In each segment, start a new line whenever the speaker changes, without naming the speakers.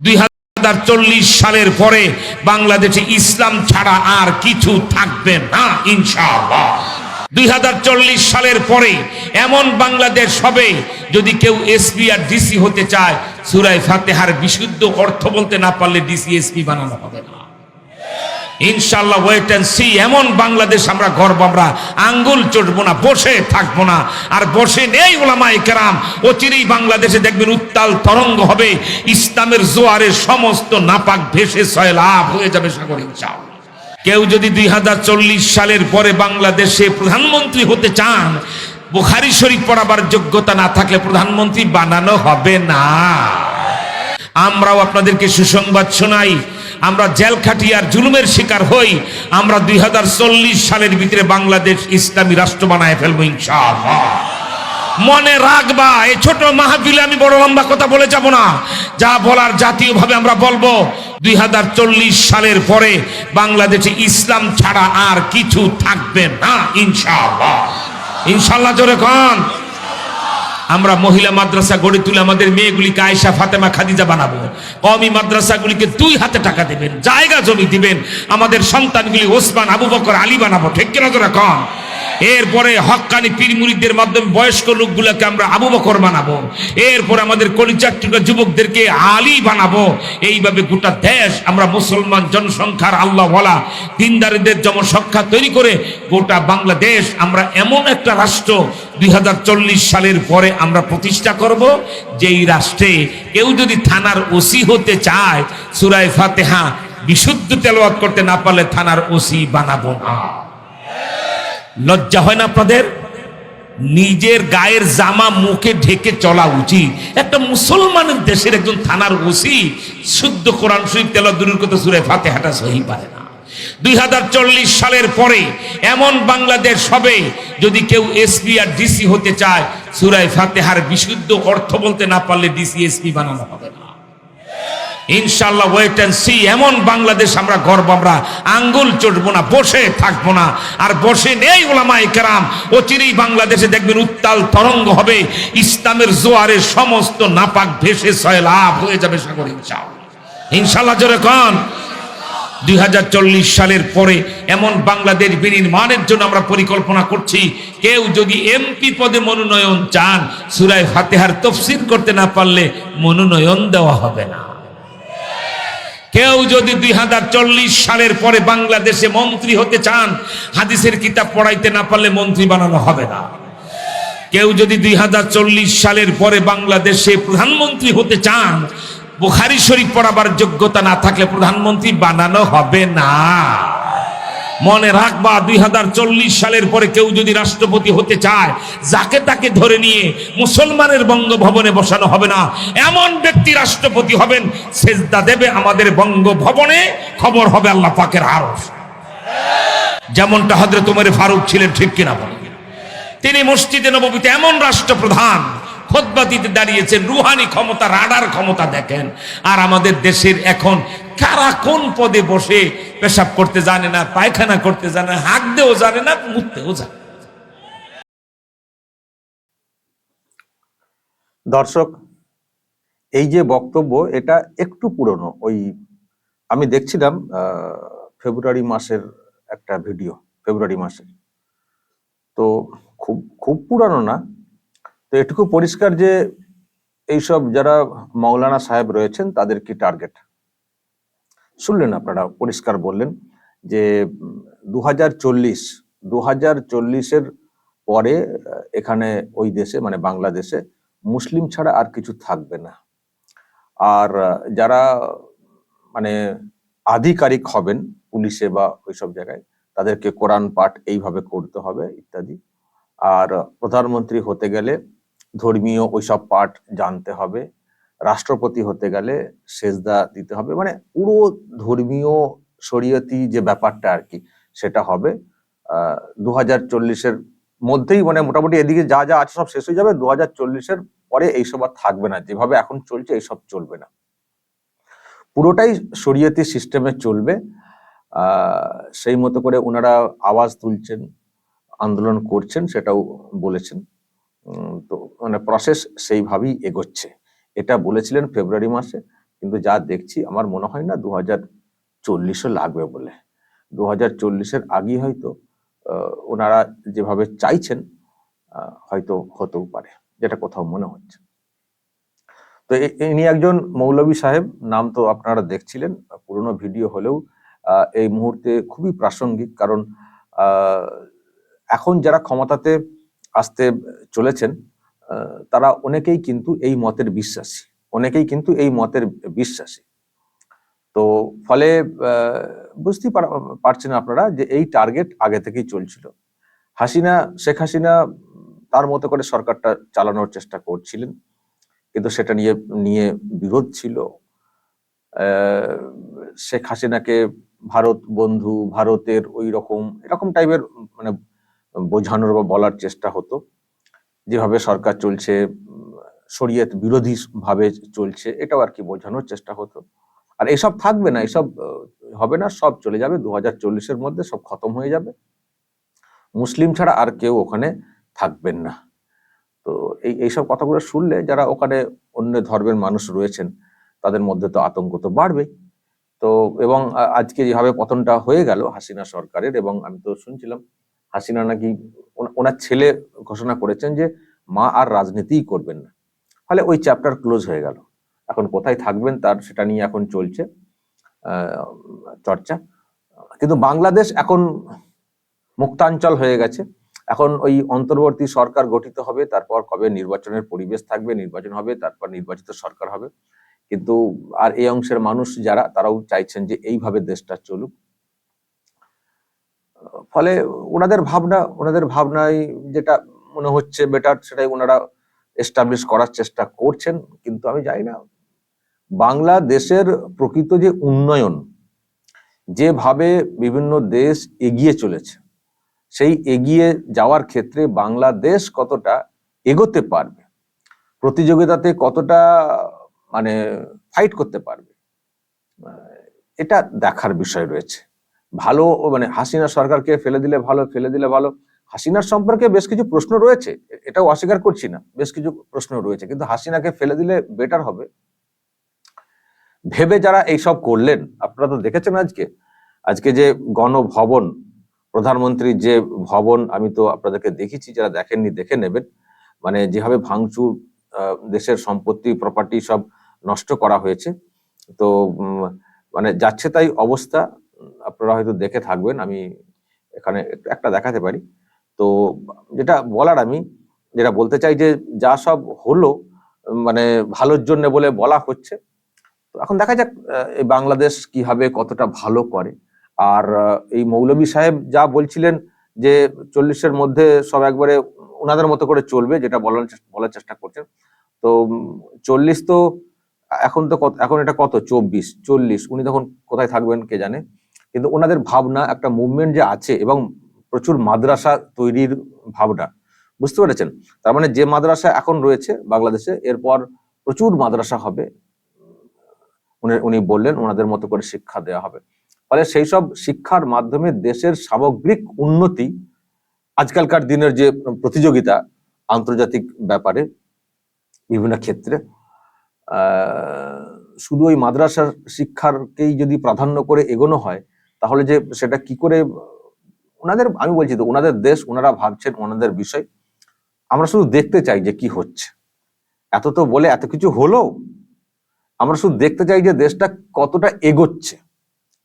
দুই হাজার চল্লিশ সালের পরে বাংলাদেশে ইসলাম ছাড়া আর কিছু থাকবে না, ইনশাআল্লাহ। দুই হাজার চল্লিশ সালের পরে এমন বাংলাদেশ হবে, যদি কেউ এসপি আর ডিসি হতে চায়, সুরায় ফাতেহার বিশুদ্ধ অর্থ বলতে না পারলে ডিসি এসপি বানানো হবে না। ইনশাল্লাহ ওয়েট অ্যান্ড সি এমন বাংলাদেশ আমরা গর্ব, আমরা আঙ্গুল চটবো না, বসে থাকব না। আর বসে নেই ওলামা কেরাম, অচিরেই বাংলাদেশে দেখবেন উত্তাল তরঙ্গ হবে, ইসলামের জোয়ারে সমস্ত নাপাক ভেসে ছয় লাভ হয়ে যাবে সাগর, ইনশাআল্লাহ। কেউ যদি দুই হাজার চল্লিশ সালের পরে বাংলাদেশে প্রধানমন্ত্রী হতে চান, বুখারি শরীফ পড়াবার যোগ্যতা না থাকলে প্রধানমন্ত্রী বানানো হবে না। আমরাও আপনাদেরকে সুসংবাদ শোনাই আমরা জেল খাটিয়ার জুলুমের শিকার হই, আমরা দুই হাজার চল্লিশ সালের ভিতরে বাংলাদেশ ইসলামী রাষ্ট্র বানায় ফেলব ইনশাআল্লাহ। মনে রাখবা, এই ছোট মাহফিলে আমি বড় লম্বা কথা বলে যাব না। যা বলার জাতীয়ভাবে আমরা বলব, দুই হাজার চল্লিশ সালের পরে বাংলাদেশে ইসলাম ছাড়া আর কিছু থাকবে না, ইনশাআল্লাহ। ইনশাল্লাহ জোরে কন। আমরা মহিলা মাদ্রাসা গড়ে তুলে আমাদের মেয়েগুলিকে আয়সা ফাতেমা, খাদিজা বানাবো। কমি মাদ্রাসাগুলিকে দুই হাতে টাকা দেবেন, জায়গা জমি দিবেন, আমাদের সন্তানগুলি ওসমান, আবু বকর, আলী বানাবো। ঠিক কিনা তোরা কন? এরপরে হক্কানি পীর মুরিদদের মাধ্যমে বয়স্ক লোকগুলোকে আমরা আবু বকর বানাবো। এরপরে আমাদের কলিচাট্টুকা যুবকদেরকে আলী বানাবো। এইভাবে গোটা দেশ আমরা মুসলমান জনসংখ্যার আল্লাহ বলা দিনদারিদের জনসংখ্যা তৈরি করে গোটা বাংলাদেশ আমরা এমন একটা রাষ্ট্র দুই হাজার চল্লিশ সালের পরে আমরা প্রতিষ্ঠা করব, যেই রাষ্ট্রে কেউ যদি থানার ওসি হতে চায়, সুরায় ফাতেহা বিশুদ্ধ তেলাওয়াত করতে না পারলে থানার ওসি বানাবো না। লজ্জা হয় না আপনাদের? নিজের গায়ের জামা মুখে ঢেকে চলা উচিত। একটা মুসলমানের দেশের একজন থানার ওসি শুদ্ধ কোরআন শরীফ তেলা দূরের কথা সুরে ফাতেহাটা সহি পারে না। দুই হাজার চল্লিশ সালের পরে এমন বাংলাদেশ হবে, যদি কেউ এসপি আর ডিসি হতে চায়, সুরায় ফাতেহার বিশুদ্ধ অর্থ বলতে না পারলে ডিসি এসপি বানানো হবে না। ইনশাল্লাহ ওয়েট অ্যান্ড সি এমন বাংলাদেশ আমরা গর্ব, আমরা আঙ্গুল চটবো না, বসে থাকব না। আর বসে নেই ওলামা কেরাম, অচিরেই বাংলাদেশে দেখবেন উত্তাল তরঙ্গ হবে, ইসলামের জোয়ারে সমস্ত নাপাক ভেসে ছয় লাভ হয়ে যাবে সাগর ইনশাল্লাহ ইনশাল্লাহ জোরে কন। দুই সালের পরে এমন বাংলাদেশ বিনির্মাণের জন্য আমরা পরিকল্পনা করছি, কেউ যদি এমপি পদে মনোনয়ন চান, সুরায় ফাতেহার তফসিল করতে না পারলে মনোনয়ন দেওয়া হবে না। কেউ যদি দুই হাজার চল্লিশ সালের পরে বাংলাদেশে মন্ত্রী হতে চান, হাদিসের কিতাব পড়াইতে না পারলে মন্ত্রী বানানো হবে না। কেউ যদি দুই হাজার চল্লিশ সালের পরে বাংলাদেশে প্রধানমন্ত্রী হতে চান, বুখারি শরীফ পড়াবার যোগ্যতা না থাকলে প্রধানমন্ত্রী বানানো হবে না। মনে রাখবা দুই হাজার চল্লিশ সালের পরে কেউ যদি রাষ্ট্রপতি হতে চায়, যাকে তাকে ধরে নিয়ে মুসলমানের বঙ্গভবনে বসানো হবে না, এমন ব্যক্তি রাষ্ট্রপতি হবেন, সেজদা দেবে আমাদের বঙ্গভবনে, খবর হবে আল্লাহ পাকের আরস যেমনটা হজরত উমর ফারুক ছিলেন ঠিক কিনা তিনি মসজিদে নবমীতে এমন রাষ্ট্রপ্রধান খোদবা দিতে দিয়েছেন রুহানি ক্ষমতা, রাডার ক্ষমতা দেখেন। আর আমাদের দেশের এখন কারা কোন পদে বসে পেশাব করতে জানে না, পায়খানা করতে জানে না, হাঁকতেও জানে না মুততেও জানে
দর্শক, এই যে বক্তব্য, এটা একটু পুরনো। ওই আমি দেখছিলাম ফেব্রুয়ারি মাসের একটা ভিডিও, ফেব্রুয়ারি মাসের। তো খুব খুব পুরানো না তো এটুকু পরিষ্কার যে এইসব যারা মৌলানা সাহেব রয়েছেন, তাদের কি টার্গেট শুনলেন আপনারা, পরিষ্কার বললেন যে দু হাজার চল্লিশ দু হাজার চল্লিশের পরে, এখানে ওই দেশে মানে বাংলাদেশে মুসলিম ছাড়া আর কিছু থাকবে না। আর যারা মানে আধিকারিক হবেন পুলিশে বা ওইসব জায়গায়, তাদেরকে কোরআন পাঠ এইভাবে করতে হবে ইত্যাদি। আর প্রধানমন্ত্রী হতে গেলে ধর্মীয় ওইসব পাঠ জানতে হবে। রাষ্ট্রপতি হতে গেলে সেজদা দিতে হবে। মানে পুরো ধর্মীয় শরীয়তি যে ব্যাপারটা আর কি, সেটা হবে। দু হাজার চল্লিশের মধ্যেই মানে মোটামুটি এদিকে যা যা আছে সব শেষ হয়ে যাবে। দু হাজার চল্লিশের পরে এইসব আর থাকবে না। যেভাবে এখন চলছে, এইসব চলবে না। পুরোটাই শরীয়তি সিস্টেমে চলবে। সেই মতো করে ওনারা আওয়াজ তুলছেন, আন্দোলন করছেন, সেটাও বলেছেন। তো মানে প্রসেস সেইভাবেই এগোচ্ছে। এটা বলেছিলেন ফেব্রুয়ারি মাসে, কিন্তু যা দেখছি আমার মনে হয় না দু হাজার চল্লিশে লাগবে বলে। দু হাজার চল্লিশের আগেই হয়তো ওনারা যেভাবে চাইছেন হয়তো হতেও পারে, যেটা কোথাও মনে হচ্ছে। তো ইনি একজন মৌলবী সাহেব, নাম তো আপনারা দেখছিলেন, পুরনো ভিডিও হলেও এই মুহূর্তে খুবই প্রাসঙ্গিক, কারণ এখন যারা ক্ষমতাতে আসতে চলেছেন তারা অনেকেই কিন্তু এই মতের বিশ্বাসী। অনেকেই কিন্তু এই মতের বিশ্বাসী। তো ফলে বুঝতেই পার- পারছেন আপনারা যে এই টার্গেট আগে থেকেই চলছিল। হাসিনা, শেখ হাসিনা তার মতো করে সরকারটা চালানোর চেষ্টা করছিলেন। কিন্তু সেটা নিয়ে নিয়ে বিরোধ ছিল। শেখ হাসিনাকে ভারত বন্ধু, ভারতের ওই রকম, এরকম টাইপের মানে বোঝানোর বা বলার চেষ্টা হতো। যেভাবে সরকার চলছে, শরীয়ত বিরোধী ভাবে চলছে, এটাও আর কি বোঝানোর চেষ্টা হতো। আর এসব থাকবে না, এসব হবে না, সব চলে যাবে। দু হাজার চল্লিশের মধ্যে সব খতম হয়ে যাবে। মুসলিম ছাড়া আর কেউ ওখানে থাকবেন না। তো এই, এইসব কথাগুলো শুনলে যারা ওখানে অন্য ধর্মের মানুষ রয়েছেন, তাদের মধ্যে তো আতঙ্ক তো বাড়বেই। তো এবং আজকে যেভাবে পতনটা হয়ে গেল হাসিনা সরকারের, এবং আমি তো শুনছিলাম হাসিনা নাকি ওনার ছেলে ঘোষণা করেছেন যে মা আর রাজনীতিই করবেন না। ফলে ওই চ্যাপ্টার ক্লোজ হয়ে গেল। এখন কোথায় থাকবেন তার সেটা নিয়ে এখন চলছে চর্চা। কিন্তু বাংলাদেশ এখন মুক্তাঞ্চল হয়ে গেছে। এখন ওই অন্তর্বর্তী সরকার গঠিত হবে, তারপর কবে নির্বাচনের পরিবেশ থাকবে, নির্বাচন হবে, তারপর নির্বাচিত সরকার হবে। কিন্তু আর এই অংশের মানুষ যারা, তারাও চাইছেন যে এইভাবে দেশটা চলুক। ফলে ওনাদের ভাবনা, ওনাদের ভাবনায় যেটা মনে হচ্ছে বেটার সেটাই ওনারা এস্টাবলিশ করার চেষ্টা করছেন, কিন্তু আমি জানি না। বাংলাদেশের প্রকৃত যে উন্নয়ন, যেভাবে বিভিন্ন দেশ এগিয়ে চলেছে, সেই এগিয়ে যাওয়ার ক্ষেত্রে বাংলাদেশ কতটা এগোতে পারবে, প্রতিযোগিতাতে কতটা মানে ফাইট করতে পারবে এটা দেখার বিষয় রয়েছে। ভালো মানে হাসিনা সরকারকে ফেলে দিলে ভালো, ফেলে দিলে ভালো। হাসিনার সম্পর্কে বেশ কিছু প্রশ্ন রয়েছে এটাও অস্বীকার করছি না, বেশ কিছু প্রশ্ন রয়েছে, কিন্তু হাসিনাকে ফেলে দিলে বেটার হবে। ভেবে যারা এইসব করলেন, আপনারা তো দেখেছেন আজকে আজকে যে গণভবন প্রধানমন্ত্রীর যে ভবন, আমি তো আপনাদেরকে দেখেছি যারা দেখেননি দেখে নেবেন। মানে যেভাবে ভাঙচুর দেশের সম্পত্তি প্রপার্টি সব নষ্ট করা হয়েছে। তো মানে যাচ্ছে তাই অবস্থা আপনারা হয়তো দেখে থাকবেন, আমি এখানে একটা দেখাতে পারি। তো যেটা বলার আমি, যেটা বলতে চাই যে যা সব হলো মানে ভালোর জন্য বলে বলা হচ্ছে, তো এখন দেখা যাক এই বাংলাদেশ কীভাবে কতটা ভালো করে। আর এই মৌলবী সাহেব যা বলছিলেন যে চল্লিশের মধ্যে সব একবারে ওনাদের মতো করে চলবে, যেটা বলার বলার চেষ্টা করছেন, তো চল্লিশ তো এখন তো এখন এটা কত? চব্বিশ, চল্লিশ, উনি তখন কোথায় থাকবেন কে জানে? কিন্তু ওনাদের ভাবনা, একটা মুভমেন্ট যে আছে এবং প্রচুর মাদ্রাসা তৈরির ভাবনা, বুঝতে পেরেছেন? তার মানে যে মাদ্রাসা এখন রয়েছে বাংলাদেশে, এরপর প্রচুর মাদ্রাসা হবে, উনি উনি বললেন ওনাদের মতো করে শিক্ষা দেওয়া হবে। ফলে সেই সব শিক্ষার মাধ্যমে দেশের সামগ্রিক উন্নতি, আজকালকার দিনের যে প্রতিযোগিতা, আন্তর্জাতিক ব্যাপারে, বিভিন্ন ক্ষেত্রে শুধু ওই মাদ্রাসার শিক্ষারকেই যদি প্রাধান্য করে এগোনো হয় তাহলে যে সেটা কি করে, ওনাদের, আমি বলছি তো, ওনাদের দেশ, ওনারা ভাবছেন ওনাদের বিষয়। আমরা শুধু দেখতে চাই যে কি হচ্ছে। এত তো বলে এত কিছু হলো। আমরা শুধু দেখতে চাই যে দেশটা কতটা এগোচ্ছে।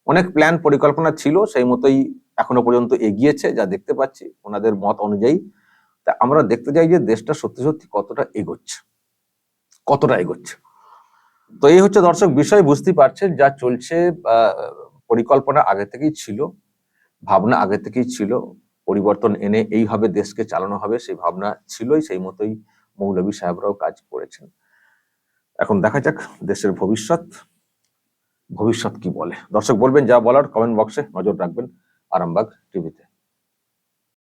অনেক প্ল্যান পরিকল্পনা ছিল, সেই মতোই এখনও পর্যন্ত এগিয়েছে, যা দেখতে পাচ্ছি, ওনাদের মত অনুযায়ী। তা আমরা দেখতে চাই যে দেশটা সত্যি সত্যি কতটা এগোচ্ছে। কতটা এগোচ্ছে। তো এই হচ্ছে দর্শক, বিষয় বুঝতেই পারছেন, যা চলছে পরিকল্পনা আগে থেকেই ছিল, ভাবনা আগে থেকেই ছিল, পরিবর্তন এনে এইভাবে দেশকে চালানো হবে সেই ভাবনা ছিলই সেই মতোই মৌলভী সাহেবরাও কাজ করেছেন। এখন দেখা যাক দেশের ভবিষ্যৎ ভবিষ্যৎ কি বলে। দর্শক বলবেন যা বলার কমেন্ট বক্সে নজর রাখবেন আরামবাগ টিভিতে